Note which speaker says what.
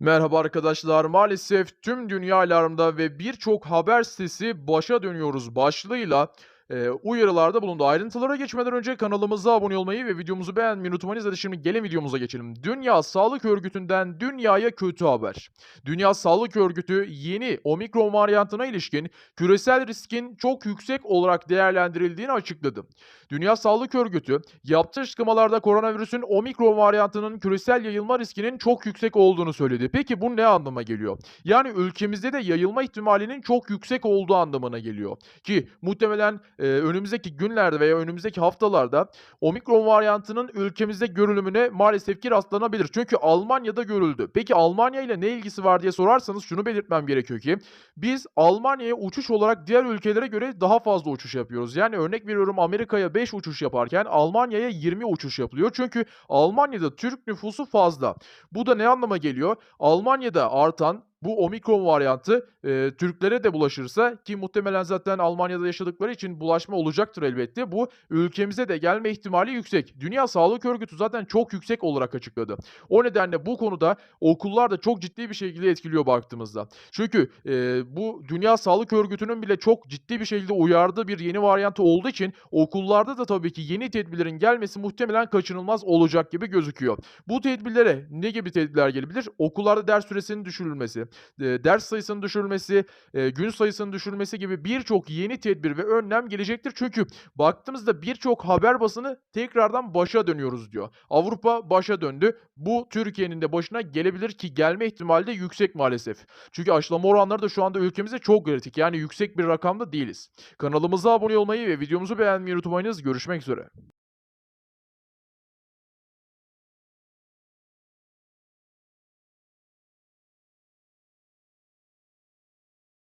Speaker 1: Merhaba arkadaşlar. Maalesef tüm dünya alarmda ve birçok haber sitesi başa dönüyoruz başlığıyla e, uyarılarda bulundu. Ayrıntılara geçmeden önce kanalımıza abone olmayı ve videomuzu beğenmeyi unutmayınız. Hadi şimdi gelin videomuza geçelim. Dünya Sağlık Örgütü'nden dünyaya kötü haber. Dünya Sağlık Örgütü yeni omikron varyantına ilişkin küresel riskin çok yüksek olarak değerlendirildiğini açıkladı. Dünya Sağlık Örgütü yaptığı açıklamalarda koronavirüsün omikron varyantının küresel yayılma riskinin çok yüksek olduğunu söyledi. Peki bu ne anlama geliyor? Yani ülkemizde de yayılma ihtimalinin çok yüksek olduğu anlamına geliyor. Ki muhtemelen e, önümüzdeki günlerde veya önümüzdeki haftalarda omikron varyantının ülkemizde görülümüne maalesef ki rastlanabilir. Çünkü Almanya'da görüldü. Peki Almanya ile ne ilgisi var diye sorarsanız şunu belirtmem gerekiyor ki biz Almanya'ya uçuş olarak diğer ülkelere göre daha fazla uçuş yapıyoruz. Yani örnek veriyorum Amerika'ya 5 uçuş yaparken Almanya'ya 20 uçuş yapılıyor. Çünkü Almanya'da Türk nüfusu fazla. Bu da ne anlama geliyor? Almanya'da artan bu omikron varyantı e, Türklere de bulaşırsa ki muhtemelen zaten Almanya'da yaşadıkları için bulaşma olacaktır elbette. Bu ülkemize de gelme ihtimali yüksek. Dünya Sağlık Örgütü zaten çok yüksek olarak açıkladı. O nedenle bu konuda okullar da çok ciddi bir şekilde etkiliyor baktığımızda. Çünkü e, bu Dünya Sağlık Örgütü'nün bile çok ciddi bir şekilde uyardığı bir yeni varyantı olduğu için okullarda da tabii ki yeni tedbirlerin gelmesi muhtemelen kaçınılmaz olacak gibi gözüküyor. Bu tedbirlere ne gibi tedbirler gelebilir? Okullarda ders süresinin düşürülmesi, ders sayısının düşürülmesi, gün sayısının düşürülmesi gibi birçok yeni tedbir ve önlem gelecektir. Çünkü baktığımızda birçok haber basını tekrardan başa dönüyoruz diyor. Avrupa başa döndü. Bu Türkiye'nin de başına gelebilir ki gelme ihtimali de yüksek maalesef. Çünkü aşılama oranları da şu anda ülkemizde çok kritik. Yani yüksek bir rakamda değiliz. Kanalımıza abone olmayı ve videomuzu beğenmeyi unutmayınız. Görüşmek üzere.